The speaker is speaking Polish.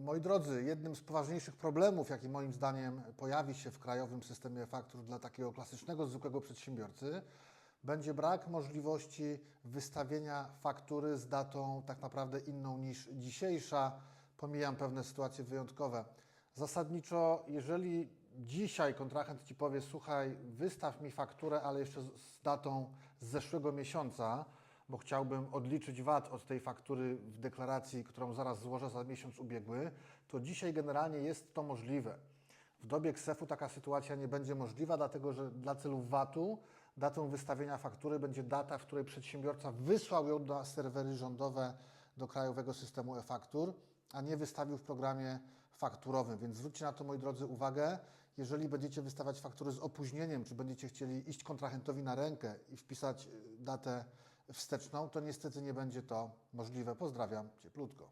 Moi drodzy, jednym z poważniejszych problemów, jaki moim zdaniem pojawi się w krajowym systemie faktur dla takiego klasycznego, zwykłego przedsiębiorcy, będzie brak możliwości wystawienia faktury z datą tak naprawdę inną niż dzisiejsza. Pomijam pewne sytuacje wyjątkowe. Zasadniczo, jeżeli dzisiaj kontrahent Ci powie, słuchaj, wystaw mi fakturę, ale jeszcze z datą z zeszłego miesiąca, bo chciałbym odliczyć VAT od tej faktury w deklaracji, którą zaraz złożę za miesiąc ubiegły, to dzisiaj generalnie jest to możliwe. W dobie KSEF-u taka sytuacja nie będzie możliwa, dlatego że dla celów VAT-u datą wystawienia faktury będzie data, w której przedsiębiorca wysłał ją na serwery rządowe do krajowego systemu e-faktur, a nie wystawił w programie fakturowym. Więc zwróćcie na to, moi drodzy, uwagę. Jeżeli będziecie wystawiać faktury z opóźnieniem, czy będziecie chcieli iść kontrahentowi na rękę i wpisać y, datę wsteczną, to niestety nie będzie to możliwe. Pozdrawiam cieplutko.